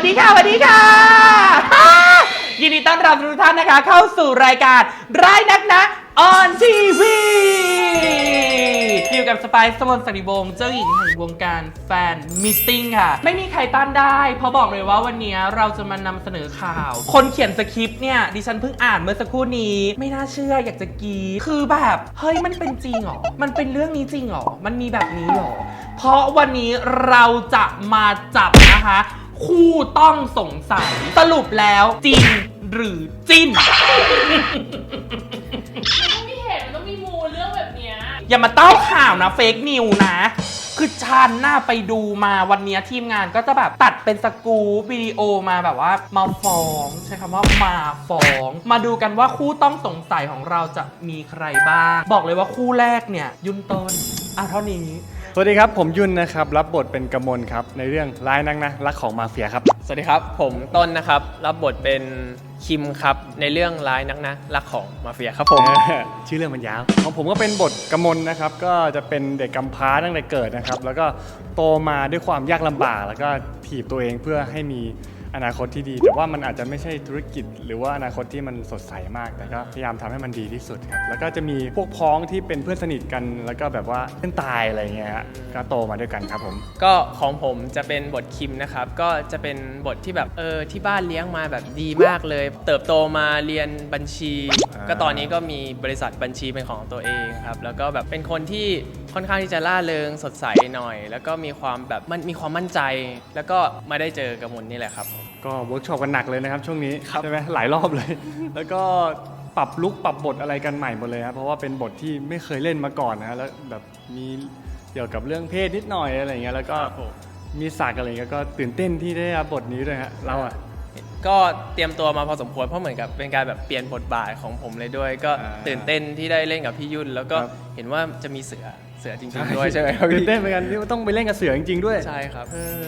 สวัสดีค่ะสวัสดีค่ะ ยินดีต้อนรับทุกท่านนะคะ เข้าสู่รายการร้ายนักนะออนทีวีอยู่กับสไปซ์สมนสันติวงศ์เจ้าหญิงแห่งวงการแฟนมิทติ้งค่ะ ไม่มีใครต้านได้ เพราะบอกเลยว่าวันนี้เราจะมานำเสนอข่าว คนเขียนสคริปต์เนี่ย ดิฉันเพิ่งอ่านเมื่อสักครู่นี้ ไม่น่าเชื่ออยากจะกรีดคือแบบ เฮ้ยมันเป็นจริงเหรอ มันเป็นเรื่องนี้จริงเหรอ มันมีแบบนี้เหรอ เพราะวันนี้เราจะมาจับนะคะ คู่ต้องสงสัย สรุปแล้วจริงหรือจิ้น มันต้องมีเหตุมันต้องมีมูลเรื่องแบบเนี้ย อย่ามาเต้าข่าวนะเฟกนิวนะ คือชันน่าไปดูมาวันนี้ทีมงานก็จะแบบตัดเป็นสกู๊ปวิดีโอมาแบบว่ามาฟ้องใช้คำว่ามาฟ้อง มาดูกันว่าคู่ต้องสงสัยของเราจะมีใครบ้าง บอกเลยว่าคู่แรกเนี่ย ยุ่นต้นอะเท่านี้ สวัสดีครับ ผมยุ่นนะครับ รับบทเป็นกมลครับ ในเรื่องร้ายนักนะ รักของมาเฟียครับ สวัสดีครับ ผมต้นนะครับ รับบทเป็น คิมครับ ในเรื่องร้ายนักนะรักของมาเฟียครับผม ชื่อเรื่องมันยาวของผมก็เป็นบทกมลนะครับ ก็จะเป็นเด็กกำพร้าตั้งแต่เกิดนะครับ แล้วก็โตมาด้วยความยากลำบาก แล้วก็ถีบตัวเองเพื่อให้มี อนาคตที่ดี แต่ว่ามันอาจจะไม่ใช่ธุรกิจ หรือว่าอนาคตที่มันสดใสมาก แต่ก็พยายามทำให้มันดีที่สุดครับ แล้วก็จะมีพวกพ้องที่เป็นเพื่อนสนิทกัน แล้วก็แบบว่าเพื่อนตายอะไรเงี้ยฮะก็โตมาด้วยกันครับผม ก็ของผมจะเป็นบทคิมนะครับ ก็จะเป็นบทที่แบบเออที่บ้านเลี้ยงมาแบบดีมากเลย เติบโตมาเรียนบัญชีอ่าก็ตอนนี้ก็มีบริษัทบัญชีเป็นของตัวเองครับ แล้วก็แบบเป็นคนที่ ค่อนข้างที่จะล่าเริงสดใสหน่อย แล้วก็มีความแบบมันมีความมั่นใจ แล้วก็มาได้เจอกับมนนี่แหละครับ ก็เวิร์กช็อปกันหนักเลยนะครับช่วงนี้ครับใช่ไหมหลายรอบเลย แล้วก็ปรับลุกปรับบทอะไรกันใหม่หมดเลยครับเพราะว่าเป็นบทที่ไม่เคยเล่นมาก่อนนะแล้วแบบมีเกี่ยวกับเรื่องเพศนิดหน่อยอะไรอย่างเงี้ยแล้วก็มีสากอะไรอย่างเงี้ยก็ตื่นเต้นที่ได้รับบทนี้ด้วยฮะเราอะ ก็เตรียมตัวมาพอสมควรเพราะเหมือนกับเป็นการแบบเปลี่ยนบทบาทของผมเลยด้วย ก็อ่าตื่นเต้นที่ได้เล่นกับพี่ยุ่น แล้วก็ครับ เห็นว่าจะมีเสือเสือจริงๆด้วยใช่ไหมครับตื่พี่นเต้นเหมือนกันที่ว่าต้องไปเล่นกับเสือจริงๆด้วย ใช่ครับ เออ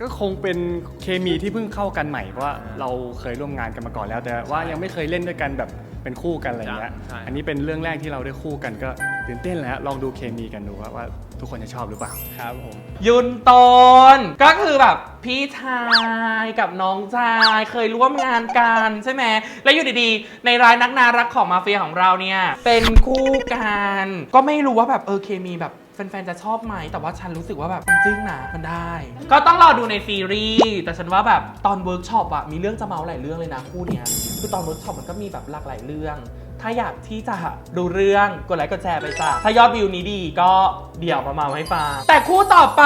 ก็คงเป็นเคมีที่เพิ่งเข้ากันใหม่เพราะว่าเราเคยร่วมงานกันมาก่อนแล้ว แต่ว่ายังไม่เคยเล่นด้วยกันแบบ เป็นคู่กันอะไรอย่างเงี้ย ใช่ อันนี้เป็นเรื่องแรกที่เราได้คู่กันก็ตื่นเต้นแล้วลองดูเคมีกันดูว่าว่าทุกคนจะชอบหรือเปล่า ครับผม ยุนตนก็คือแบบพี่ชายกับน้องชายเคยร่วมงานกันใช่ไหมแล้วอยู่ดีๆ ในรายนักนารักของมาเฟียของเราเนี่ย เป็นคู่กัน ก็ไม่รู้ว่าแบบเออเคมีแบบ แฟนๆ จะชอบไหม แต่ว่าฉันรู้สึกว่าแบบมันจึ้งนะมันได้ ก็ต้องรอดูในซีรีส์ แต่ฉันว่าแบบตอนเวิร์กช็อปอะมีเรื่องจะเมาหลายเรื่องเลยนะคู่เนี้ย คือตอนเวิร์กช็อปมันก็มีแบบหลากหลายเรื่อง ถ้าอยากที่จะดูเรื่องกดไลค์กดแชร์ไปจ้ะ ถ้ายอดวิวนี้ดีก็เดี๋ยวมาเมาให้ฟัง แต่คู่ต่อไป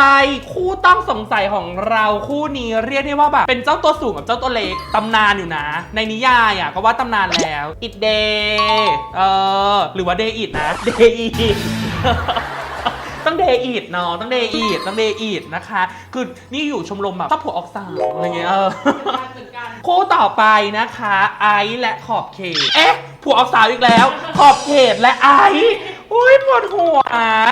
คู่ต้องสงสัยของเราคู่นี้เรียกได้ว่าแบบเป็นเจ้าตัวสูงกับเจ้าตัวเล็กตำนานอยู่นะ ในนิยายอะก็ว่าตำนานแล้วอิดเดเออหรือว่าเดย์อิดนะเดย์อิด ต้องเดย์อีดเนาะต้องเดย์อีดต้องเดย์อีดนะคะ คือนี่อยู่ชมรมแบบชอบผัวออกสาวอะไรเงี้ยเออเหมือนกันคู่ต่อไปนะคะ ไอซ์และขอบเขตเอ๊ะผัวออกสาวอีกแล้ว ขอบเขตและไอซ์อุ้ยปวดหัว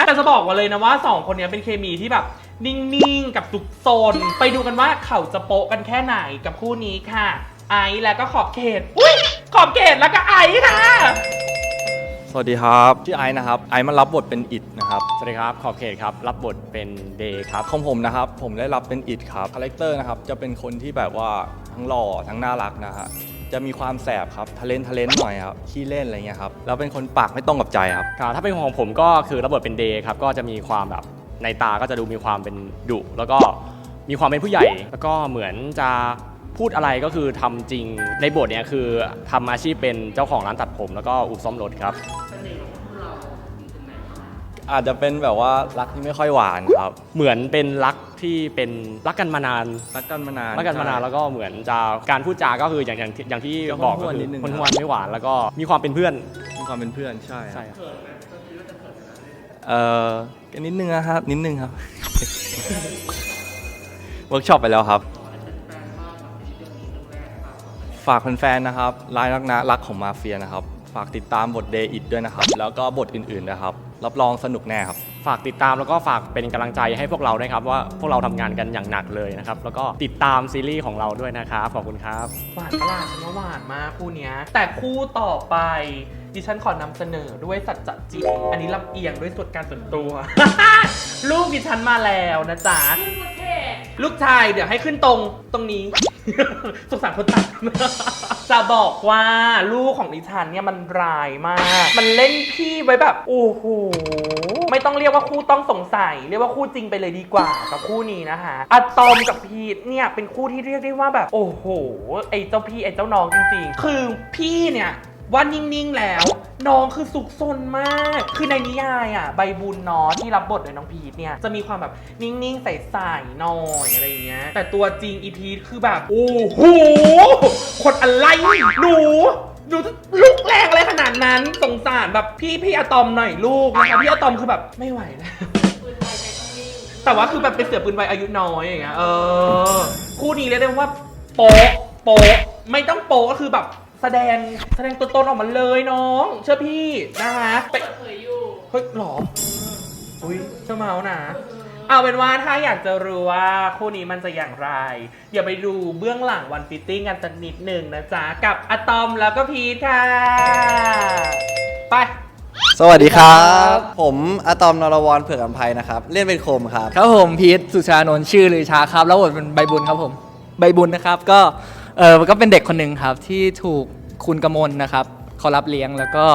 แต่จะบอกว่าเลยนะว่าสองคนเนี้ยเป็นเคมีที่แบบนิ่งๆ กับสุกโซน ไปดูกันว่าเขาจะโปะกันแค่ไหนกับคู่นี้ค่ะ ไอซ์และก็ขอบเขต อุ้ยขอบเขตแล้วก็ไอซ์ค่ะส วัสดีครับ ชื่อไอซ์นะครับ ไอซ์มารับบทเป็นอิดนะครับ สวัสดีครับ ขอบเขตครับ รับบทเป็นเดย์ครับ ของผมนะครับ ผมได้รับเป็นอิดครับ คาแรคเตอร์นะครับ จะเป็นคนที่แบบว่าทั้งหล่อทั้งน่ารักนะฮะ จะมีความแสบครับทะเลนทะเลนหน่อยครับ ขี้เล่นอะไรเงี้ยครับ แล้วเป็นคนปากไม่ตรงกับใจครับ ครับถ้าเป็นของผมก็คือรับบทเป็นเดย์ครับ ก็จะมีความแบบในตาก็จะดูมีความเป็นดุ แล้วก็มีความเป็นผู้ใหญ่ แล้วก็เหมือนจะ พูดอะไรก็คือทำจริงในบทเนี่ยคือทำอาชีพเป็นเจ้าของร้านตัดผม แล้วก็อู่ซ่อมรถครับอาจจะเป็นแบบว่ารักที่ไม่ค่อยหวานครับ เหมือนเป็นรักที่เป็นรักกันมานานรักกันมานานรักกันมานานแล้วก็เหมือนจะการพูดจาก็คืออย่างอย่างที่อย่างที่ก็บอกห้ก็วนๆคืนิอดนึงคนหวนไม่หวานแล้วก็มีความเป็นเพื่อน มีความเป็นเพื่อนใช่ใช่ครับเออก็นิดนึงนะครับนิดนึงครับเวิร์กช็อปไปแล้วครับ ฝากแฟนๆนะครับรายรักนะรักของมาเฟียนะครับ ฝากติดตามบทเดอิดด้วยนะครับ แล้วก็บทอื่นๆนะครับ รับรองสนุกแน่ครับ ฝากติดตามแล้วก็ฝากเป็นกำลังใจให้พวกเราด้วยครับ ว่าพวกเราทำงานกันอย่างหนักเลยนะครับ แล้วก็ติดตามซีรีส์ของเราด้วยนะครับ ขอบคุณครับ หวานปะล่ะฉันว่าหวานมากคู่เนี้ย แต่คู่ต่อไป ดิฉันขอนำเสนอด้วยสัจจะจริงอันนี้ลำเอียงด้วยส่วนการส่วนตัว ลูกดิฉันมาแล้วนะจ๊ะขึ้นประเทศ ลูกชายเดี๋ยวให้ขึ้นตรงตรงนี้ สงสารคนตัด จะบอกว่าลูกของดิฉันเนี่ยมันร้ายมาก มันเล่นพี่ไว้แบบโอ้โหไม่ต้องเรียกว่าคู่ต้องสงสัย เรียกว่าคู่จริงไปเลยดีกว่ากับคู่นี้นะคะอะตอมกับพีทเนี่ยเป็นคู่ที่เรียกได้ว่าแบบ โอ้โหไอ้เจ้าพี่ไอ้เจ้าน้องจริง ๆ คือพี่เนี่ย ว่านิ่ง ๆ แล้ว น้องคือสุขสนมาก คือในนิยายอะ ใบบุญเนาะที่รับบทโดยน้องพีทเนี่ย จะมีความแบบนิ่ง ๆ ใสๆหน่อยอะไรอย่างเงี้ย แต่ตัวจริงอีพีทคือแบบ โอ้โหคนอะไรหนูหนูจะลุกแรงอะไรขนาดนั้นสงสารแบบพี่พี่อะตอมหน่อยลูกนะคะพี่อะตอมคือแบบไม่ไหวแล้วปืนไวใจต้องนิ่งแต่ว่าคือแบบเป็นเสือปืนไวอายุน้อยอย่างเงี้ยเออคู่นี้เรียกได้ว่าโป๊ะโป๊ะไม่ต้องโป๊ะก็คือแบบ แสดงแสดงตัวตนออกมาเลยน้อง เชื่อพี่นะคะไปเปิดเผยอยู่เฮ้ยหรออุ้ยเจ้าเมาส์นะ เอาเป็นว่าถ้าอยากจะรู้ว่าคู่นี้มันจะอย่างไร อย่าไปดูเบื้องหลังวันฟิตติ้งกันสักนิดหนึ่งนะจ๊ะ กับอะตอมแล้วก็พีทค่ะ ไป สวัสดีครับ ผมอะตอมนรวรเผือกอัมภัยนะครับ เล่นเป็นโคมครับ ครับผมพีทสุชานนท์ชื่อลือชาครับ แล้วบทเป็นใบบุญครับผม ใบบุญนะครับ ก็ เออก็เป็นเด็กคนหนึ่งครับที่ถูกคุณกมลนะครับเขารับเลี้ยงแล้วก็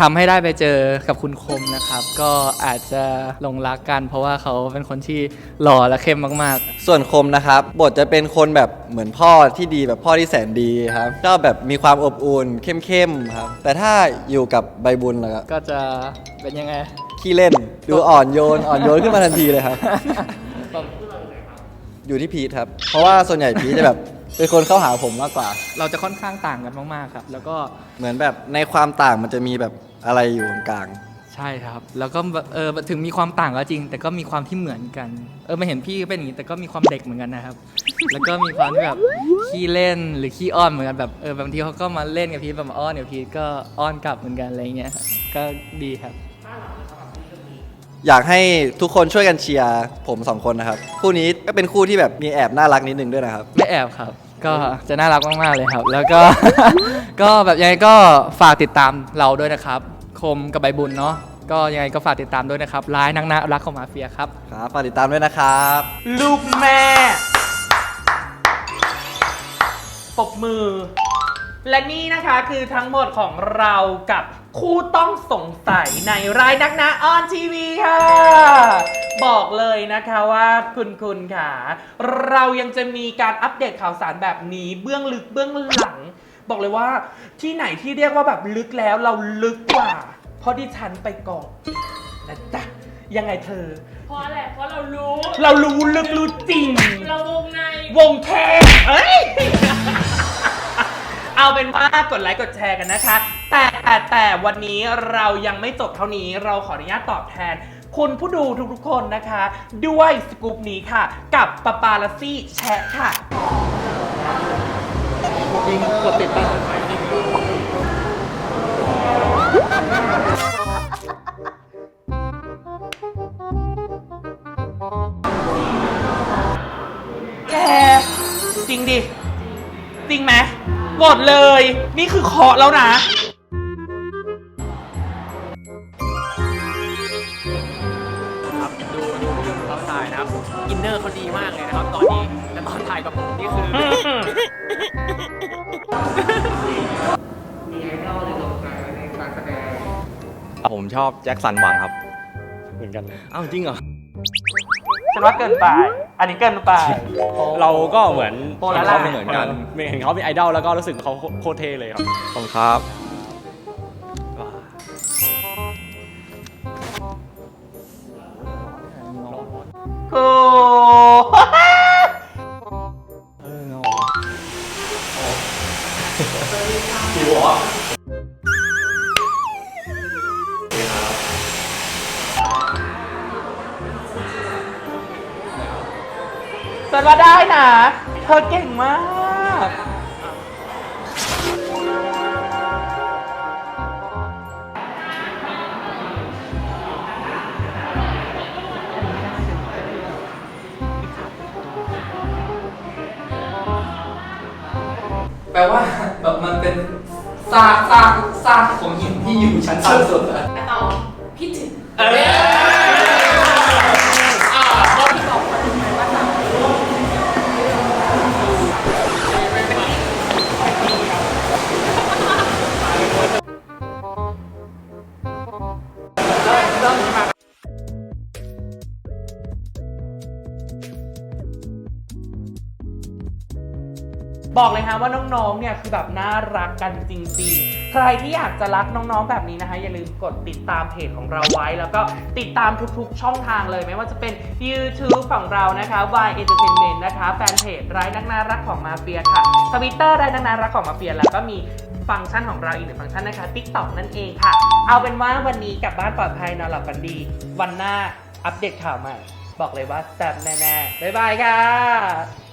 ทำให้ได้ไปเจอกับคุณคมนะครับ ก็อาจจะหลงรักกัน เพราะว่าเขาเป็นคนที่หล่อและเข้มมาก ส่วนโคมนะครับ บทจะเป็นคนแบบเหมือนพ่อที่ดีแบบพ่อที่แสนดีครับก็แบบมีความอบอุ่นเข้มๆครับ แต่ถ้าอยู่กับใบบุญแล้วก็ๆ ก็จะเป็นยังไง ขี้เล่นดูอ่อนโยน อ่อนโยนขึ้นมาทันทีเลยครับ อยู่ที่พีทครับ เพราะว่าส่วนใหญ่พีทจะแบบ เป็นคนเข้าหาผมมากกว่า เราจะค่อนข้างต่างกันมากๆครับ แล้วก็เหมือนแบบในความต่างมันจะมีแบบอะไรอยู่ตรงกลาง ใช่ครับ แล้วก็แบบเออถึงมีความต่างก็จริง แต่ก็มีความที่เหมือนกัน เออมาเห็นพี่ก็เป็นอย่างนี้แต่ก็มีความเด็กเหมือนกันนะครับ แล้วก็มีความที่แบบขี้เล่นหรือขี้อ้อนเหมือนกันแบบเออบางทีเขาก็มาเล่นกับพีทแบบมาอ้อนเดี๋ยวพีทก็อ้อนกลับเหมือนกันอะไรเงี้ยครับก็ดีครับ อยากให้ทุกคนช่วยกันเชียร์ผมสองคนนะครับ คู่นี้ก็เป็นคู่ที่แบบมีแอบน่ารักนิดนึงด้วยนะครับ ไม่แอบครับ ก็จะน่ารักมาก ๆ เลยครับ แล้วก็ ก็แบบยังไงก็ฝากติดตามเราด้วยนะครับ คมกับใบบุญเนาะก็ยังไงก็ฝากติดตามด้วยนะครับร้ายนักนะรักของมาเฟียครับ ครับฝากติดตามด้วยนะครับ ลูกแม่ ปรบมือ และนี่นะคะคือทั้งหมดของเรากับ คู่ต้องสงสัยในรายนักนะออนทีวีค่ะ บอกเลยนะคะว่าคุณคุณค่ะ เรายังจะมีการอัปเดตข่าวสารแบบนี้เบื้องลึกเบื้องหลัง บอกเลยว่าที่ไหนที่เรียกว่าแบบลึกแล้วเราลึกกว่า เพราะดิฉันไปก่อนนะจ๊ะยังไงเธอ เพราะอะไรเพราะเรารู้ เรารู้ลึกรู้จริง เราวงในวงแคบเอ้ย เอาเป็นว่ากดไลค์กดแชร์กันนะคะ แต่แต่แต่วันนี้เรายังไม่จบเท่านี้เราขออนุญาตตอบแทน คุณผู้ดูทุกๆคนนะคะ ด้วยสกูปนี้ค่ะ กับปาปาลซี่แชะค่ะ ยิงกดติดตั้งแกจริงดิ จริงไหม หมดเลย นี่คือเคาะแล้วนะ ครับดูดูพี่เขาถ่ายนะครับ อินเนอร์เขาดีมากเลยนะครับ ตอนนี้แต่ตอนถ่ายกับผมนี่คือ ผมชอบแจ็คสันหวังครับ เหมือนกันเลยอ้าวจริงเหรอ ฉันว่าเกินไป อันนี้เกินไป เราก็เหมือนโปรละห็นลายเขาเหมือนกันเห็นเขาเป็นไอดอลแล้วก็รู้สึกเขาโคตรเท่เลยครับ ขอบคุณครับ โอ้ ฉันว่าได้นะ เธอเก่งมาก แปลว่าแบบมันเป็นซากซากซากของหินที่อยู่ชั้นต่ำสุดอะ อะตอมพี่ถึง เออ บอกเลยฮะว่าน้องๆ เนี่ยคือแบบน่ารักกันจริงๆ ใครที่อยากจะรักน้องๆ แบบนี้นะคะ อย่าลืมกดติดตามเพจของเราไว้ แล้วก็ติดตามทุกๆ ช่องทางเลย ไม่ว่าจะเป็น YouTube ของเรานะคะ Y Entertainment นะคะ แฟนเพจร้ายนักนารักของมาเฟียค่ะ Twitter ร้ายนักน่ารักของมาเฟียแล้วก็มีฟังก์ชันของเราอีกหนึ่งฟังก์ชันนะคะ TikTok นั่นเองค่ะ เอาเป็นว่าวันนี้กลับบ้านปลอดภัยนอนหลับฝันดี วันหน้าอัปเดตข่าวใหม่ บอกเลยว่าแซ่บแน่ๆบ๊ายบายค่ะ